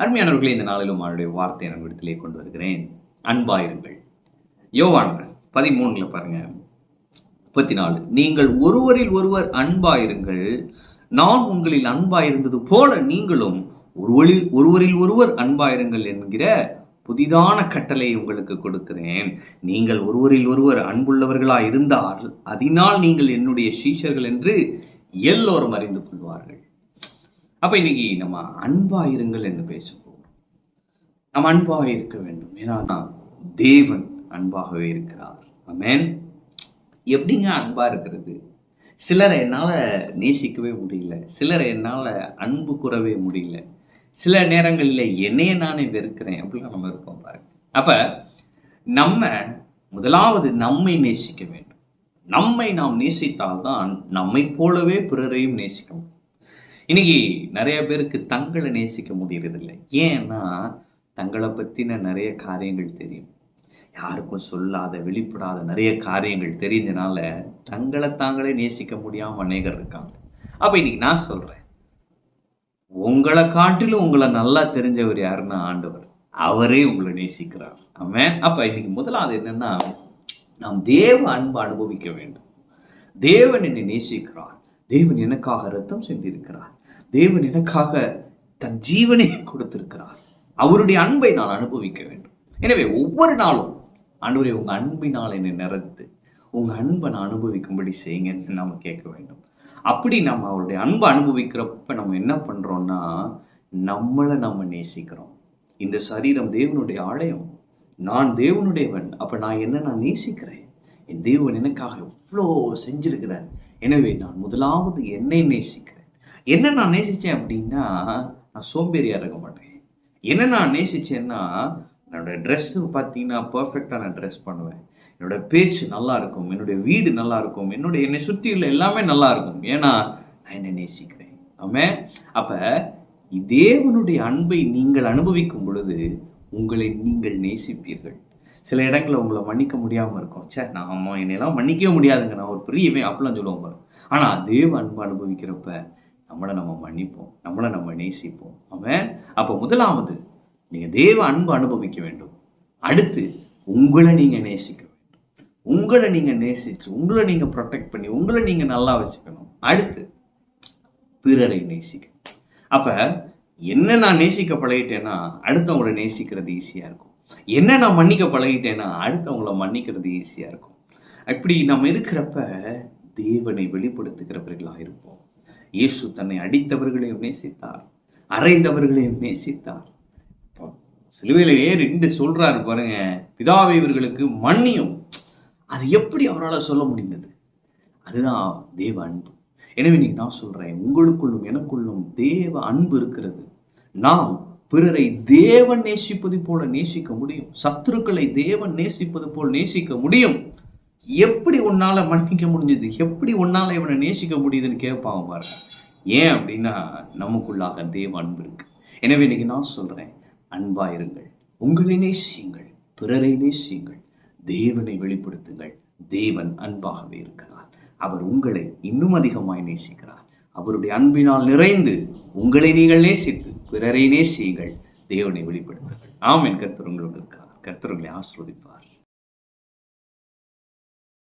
அருமையானவர்களே இந்த நாளிலும் அவருடைய வார்த்தையை நான் விடத்திலே கொண்டு வருகிறேன். அன்பாயிருங்கள். யோவான் பதிமூணுல பாருங்க. முப்பத்தி நாலு நீங்கள் ஒருவரில் ஒருவர் அன்பாயிருங்கள். நான் உங்களில் அன்பாயிருந்தது போல நீங்களும் ஒருவரில் ஒருவரில் ஒருவர் அன்பாயிருங்கள் என்கிற புதிதான கட்டளை உங்களுக்கு கொடுக்கிறேன். நீங்கள் ஒருவரில் ஒருவர் அன்புள்ளவர்களாக இருந்தால் அதனால் நீங்கள் என்னுடைய சீஷர்கள் என்று எல்லோரும் அறிந்து கொள்வார்கள். அப்போ இன்னைக்கு நம்ம அன்பாயிருங்கள் என்று பேசுவோம் நம்ம அன்பாக இருக்க வேண்டும். ஏன்னா தேவன் அன்பாகவே இருக்கிறார். மேன் எப்படிங்க அன்பாக இருக்கிறது? சிலரை என்னால் நேசிக்கவே முடியல. சிலரை என்னால் அன்பு கூறவே முடியல. சில நேரங்களில் என்னைய நானே வெறுக்கிறேன். அப்படிலாம் நம்ம இருக்கோம் பாருங்க. அப்போ நம்ம முதலாவது நம்மை நேசிக்க வேண்டும். நம்மை நாம் நேசித்தால்தான் நம்மை போலவே பிறரையும் நேசிக்க முடியும். இன்னைக்கு நிறைய பேருக்கு தங்களை நேசிக்க முடியறதில்லை. ஏன்னா தங்களை பற்றின நிறைய காரியங்கள் தெரியும். யாருக்கும் சொல்லாத வெளிப்படாத நிறைய காரியங்கள் தெரிஞ்சனால தங்களை தாங்களே நேசிக்க முடியாமல் அநேகர் இருக்காங்க. அப்போ இன்னைக்கு நான் சொல்றேன். உங்களை காட்டிலும் உங்களை நல்லா தெரிஞ்சவர் யாருன்னா ஆண்டவர். அவரே உங்களை நேசிக்கிறார். ஆமாம் அப்போ இன்னைக்கு முதலாவது என்னன்னா நாம் தேவ அன்பு அனுபவிக்க வேண்டும். தேவன் என்னை நேசிக்கிறார். தேவன் எனக்காக ரத்தம் செஞ்சிருக்கிறார் தேவன் எனக்காக தன் ஜீவனை கொடுத்திருக்கிறார். அவருடைய அன்பை நான் அனுபவிக்க வேண்டும். எனவே ஒவ்வொரு நாளும் ஆண்டவரே உங்கள் அன்பினால் என்னை நிறந்து உங்கள் அன்பை நான் அனுபவிக்கும்படி செய்யுங்கன்னு நாம் கேட்க வேண்டும். அப்படி நம்ம அவருடைய அன்பை அனுபவிக்கிறப்ப நம்ம என்ன பண்ணுறோம்னா நம்மளை நம்ம நேசிக்கிறோம். இந்த சரீரம் தேவனுடைய ஆலயம். நான் தேவனுடையவன். அப்போ நான் என்ன நான் நேசிக்கிறேன். என் தேவன் எனக்காக எவ்வளோ செஞ்சிருக்கிறார். எனவே நான் முதலாவது என்னை நேசிக்கிறேன். என்ன நான் நேசித்தேன் அப்படின்னா நான் சோம்பேறியாக இருக்க மாட்டேன். என்ன நான் நேசிச்சேன்னா என்னோட ட்ரெஸ்ஸு பார்த்தீங்கன்னா பர்ஃபெக்டாக நான் ட்ரெஸ் பண்ணுவேன். என்னோட பேச்சு நல்லா இருக்கும். என்னுடைய வீடு நல்லா இருக்கும். என்னுடைய என்னை சுற்றி உள்ள எல்லாமே நல்லா இருக்கும். ஏன்னா நான் என்னை நேசிக்கிறேன். ஆமே அப்போ தேவனுடைய அன்பை நீங்கள் அனுபவிக்கும் பொழுது உங்களை நீங்கள் நேசிப்பீர்கள். சில இடங்களில் உங்களை மன்னிக்க முடியாமல் இருக்கும். சே நாம என்னையெல்லாம் மன்னிக்கவே முடியாதுங்க. நான் ஒரு பெரியவே அப்படிலாம் சொல்லுவோம் பாருங்க ஆனால் அதே அன்பு அனுபவிக்கிறப்ப நம்மளை நம்ம மன்னிப்போம். நம்மளை நம்ம நேசிப்போம். அவன் அப்போ முதலாவது நீங்கள் தேவ அன்பு அனுபவிக்க வேண்டும். அடுத்து உங்களை நீங்கள் நேசிக்க வேண்டும். உங்களை நீங்கள் நேசிச்சு உங்களை நீங்கள் ப்ரொடெக்ட் பண்ணி உங்களை நீங்கள் நல்லா வச்சுக்கணும். அடுத்து பிறரை நேசிக்க. அப்போ என்ன நான் நேசிக்க பழகிட்டேன்னா அடுத்தவங்களை நேசிக்கிறது ஈஸியாக இருக்கும். என்ன நான் மன்னிக்க பழகிட்டேன்னா அடுத்தவங்கள மன்னிக்கிறது ஈஸியாக இருக்கும். இப்படி நம்ம இருக்கிறப்ப தேவனை வெளிப்படுத்துகிறவர்களாக இருப்போம். இயேசு தன்னை அடித்தவர்களையும் நேசித்தார் அறைந்தவர்களையும் நேசித்தார். சிலுவையிலேயே ரெண்டு சொல்கிறாரு பாருங்க பிதாவை இவர்களுக்கு மன்னியும். அது எப்படி அவரால் சொல்ல முடிந்தது? அதுதான் தேவ அன்பு. எனவே நீங்கள் நான் சொல்கிறேன் உங்களுக்குள்ளும் எனக்குள்ளும் தேவ அன்பு இருக்கிறது. நாம் பிறரை தேவன் நேசிப்பது போல நேசிக்க முடியும். சத்துருக்களை தேவன் நேசிப்பது போல் நேசிக்க முடியும். எப்படி உன்னால மன்னிக்க முடிஞ்சது? எப்படி உன்னால இவனை நேசிக்க முடியுதுன்னு கேட்பாங்க பாருங்க. ஏன் அப்படின்னா நமக்குள்ளாக தேவ அன்பு இருக்கு. எனவே இன்னைக்கு நான் சொல்றேன் அன்பா இருங்கள் உங்களை நேசியுங்கள் பிறரை நேசியுங்கள் தேவனை வெளிப்படுத்துங்கள். தேவன் அன்பாகவே இருக்கிறார். அவர் உங்களை இன்னும் அதிகமாய் நேசிக்கிறார். அவருடைய அன்பினால் நிறைந்து உங்களை நீங்கள் நேசித்து பிறரை நேசியுங்கள் தேவனை வெளிப்படுத்துங்கள். ஆம் கர்த்தர் உங்களோடு இருக்கிறார் கர்த்தர் உங்களை ஆசிர்வதிப்பார்.